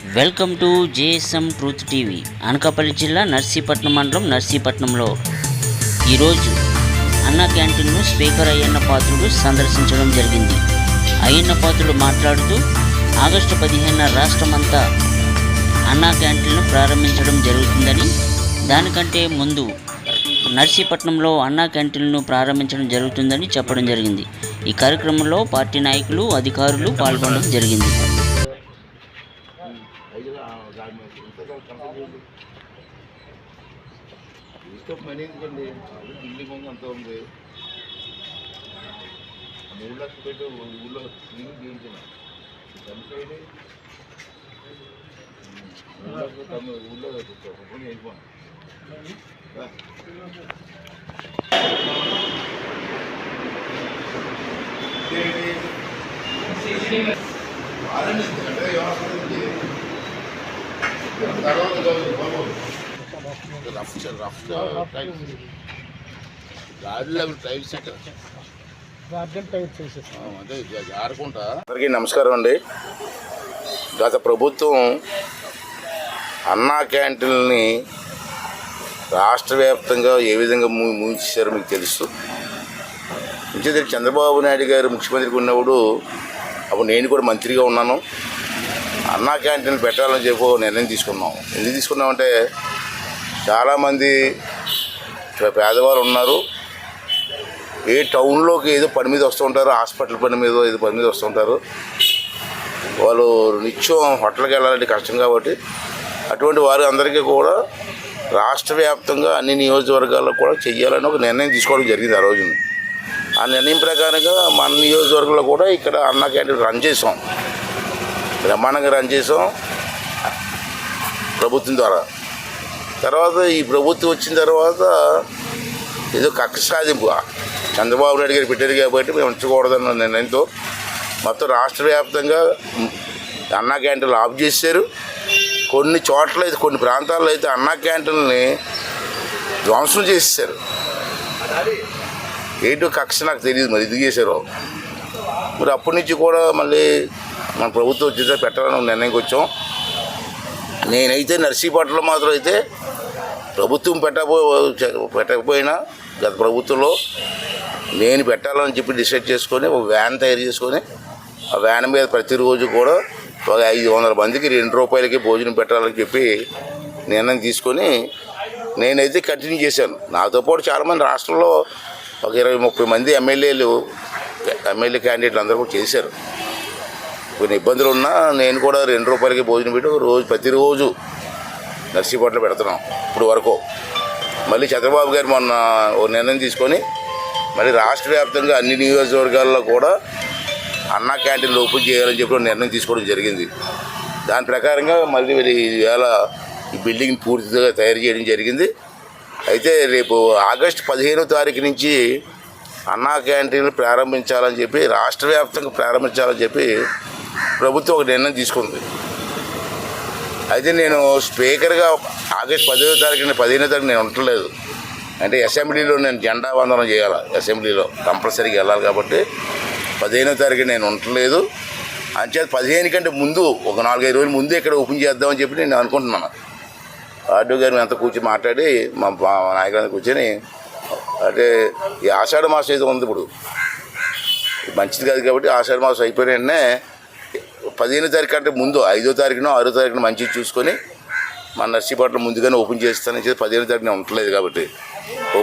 Welcome to JSM truth TV Anakapalli జిల్లా నర్సీపట్నం మండలం నర్సీపట్నంలో. ఈరోజు అన్న క్యాంటీన్ను స్పీకర్ అయ్యన్న పాత్రుడు సందర్శించడం జరిగింది. అయ్యన్న పాత్రుడు మాట్లాడుతూ ఆగస్టు పదిహేను రాష్ట్రమంతా అన్నా క్యాంటీన్ను ప్రారంభించడం జరుగుతుందని దానికంటే ముందు నర్సీపట్నంలో అన్నా క్యాంటీన్ను ప్రారంభించడం జరుగుతుందని చెప్పడం జరిగింది. ఈ కార్యక్రమంలో పార్టీ నాయకులు అధికారులు పాల్గొనడం జరిగింది. ఇష్టం మనీ ఎందుకండి అది బిల్డింగ్ ఉంది అంత ఉంది మూడు లక్షలు పెట్టి ఊళ్ళో క్లీన్ చేయించిన చనిపోయింది ఊళ్ళో తమ ఊళ్ళో పని వెళ్ళిపోను రఫ్ రఫ్ గాడిలో అదే జారుకుంటా అందరికీ నమస్కారం అండి. గత ప్రభుత్వం అన్నా క్యాంటీన్ని రాష్ట్ర వ్యాప్తంగా ఏ విధంగా మూ మూయించారో మీకు తెలుసు. ఇంకేది చంద్రబాబు నాయుడు గారు ముఖ్యమంత్రిగా ఉన్నప్పుడు అప్పుడు నేను కూడా మంత్రిగా ఉన్నాను. అన్నా క్యాంటీన్ పెట్టాలని చెప్పి నిర్ణయం తీసుకున్నాం. ఎందుకు తీసుకున్నామంటే చాలామంది పేదవారు ఉన్నారు. ఏ టౌన్లోకి ఏదో పని మీద వస్తూ ఉంటారు హాస్పిటల్ పని మీద ఏదో పని మీద వస్తుంటారు వాళ్ళు నిత్యం హోటల్కి వెళ్ళాలంటే కష్టం కాబట్టి అటువంటి వారు అందరికీ కూడా రాష్ట్ర వ్యాప్తంగా అన్ని నియోజకవర్గాల్లో కూడా చెయ్యాలని ఒక నిర్ణయం తీసుకోవడం జరిగింది ఆ రోజున. ఆ నిర్ణయం ప్రకారంగా మన నియోజకవర్గంలో కూడా ఇక్కడ అన్న క్యాంటీన్ రన్ చేసాం బ్రహ్మాండంగా రన్ చేసాం. ప్రభుత్వం ద్వారా. తర్వాత ఈ ప్రభుత్వం వచ్చిన తర్వాత ఏదో కక్ష సాధింపు చంద్రబాబు నాయుడు గారు పెట్టారు కాబట్టి మేము ఉంచకూడదన్న నిర్ణయంతో మొత్తం రాష్ట్ర వ్యాప్తంగా అన్నా క్యాంటీన్లు ఆఫ్ చేశారు. కొన్ని చోట్ల అయితే కొన్ని ప్రాంతాల్లో అయితే అన్నా క్యాంటీన్ని ధ్వంసం చేసేసారు ఏంటో కక్ష నాకు తెలియదు మరి ఇది చేశారు. మరి అప్పటి నుంచి కూడా మళ్ళీ మన ప్రభుత్వం వచ్చేసరి పెట్టాలని నిర్ణయం నిర్ణయంకి వచ్చాం. నేనైతే నర్సీపట్నంలో మాత్రం అయితే ప్రభుత్వం పెట్టబో పెట్టకపోయినా గత ప్రభుత్వంలో నేను పెట్టాలని చెప్పి డిసైడ్ చేసుకొని ఒక వ్యాన్ తయారు చేసుకొని ఆ వ్యాన్ మీద ప్రతిరోజు కూడా ఒక ఐదు వందల మందికి రెండు రూపాయలకి భోజనం పెట్టాలని చెప్పి నిర్ణయం తీసుకొని నేనైతే కంటిన్యూ చేశాను. నాతో పాటు చాలామంది రాష్ట్రంలో ఒక ఇరవై ముప్పై మంది ఎమ్మెల్యేలు ఎమ్మెల్యే క్యాండిడేట్లు అందరూ కూడా చేశారు. కొన్ని ఇబ్బందులు ఉన్నా నేను కూడా రెండు రూపాయలకి భోజనం పెట్టి ఒక రోజు ప్రతిరోజు నర్సీపట్నం పెడుతున్నాం ఇప్పుడు వరకు. మళ్ళీ చంద్రబాబు గారు మొన్న ఓ నిర్ణయం తీసుకొని మళ్ళీ రాష్ట్ర వ్యాప్తంగా అన్ని నియోజకవర్గాల్లో కూడా అన్నా క్యాంటీన్లు ఓపెన్ చేయాలని చెప్పి ఒక నిర్ణయం తీసుకోవడం జరిగింది. దాని ప్రకారంగా మళ్ళీ వీళ్ళు ఈవేళ ఈ బిల్డింగ్ పూర్తిగా తయారు చేయడం జరిగింది. అయితే రేపు ఆగస్టు పదిహేనో తారీఖు నుంచి అన్నా క్యాంటీన్లు ప్రారంభించాలని చెప్పి రాష్ట్ర వ్యాప్తంగా ప్రారంభించాలని చెప్పి ప్రభుత్వం ఒక నిర్ణయం తీసుకుంది. అయితే నేను స్పీకర్గా ఆగస్ట్ పదిహేనో తారీఖున పదిహేనో తారీఖు నేను ఉండట్లేదు. అంటే అసెంబ్లీలో నేను జెండా వందనం చేయాలి? అసెంబ్లీలో కంపల్సరీగా వెళ్ళాలి కాబట్టి పదిహేనో తారీఖు నేను ఉండట్లేదు. అంచేత పదిహేను కంటే ముందు ఒక నాలుగైదు రోజుల ముందు ఇక్కడ ఓపెన్ చేద్దామని చెప్పి నేను అనుకుంటున్నాను. ఆర్డో గారు అంతా కూర్చొని మాట్లాడి మా మా నాయకులంతా కూర్చొని అంటే ఈ ఆషాఢ మాసం ఏదో ఉంది ఇప్పుడు. మంచిది కాదు కాబట్టి ఆషాఢ మాసం అయిపోయిన వెంటనే పదిహేను తారీఖు అంటే ముందు ఐదో తారీఖునో ఆరో తారీఖున మంచిది చూసుకొని మన నర్సీపట్నం ముందుగానే ఓపెన్ చేస్తానని చెప్పి పదిహేను తారీఖున ఉండట్లేదు కాబట్టి. ఓపెన్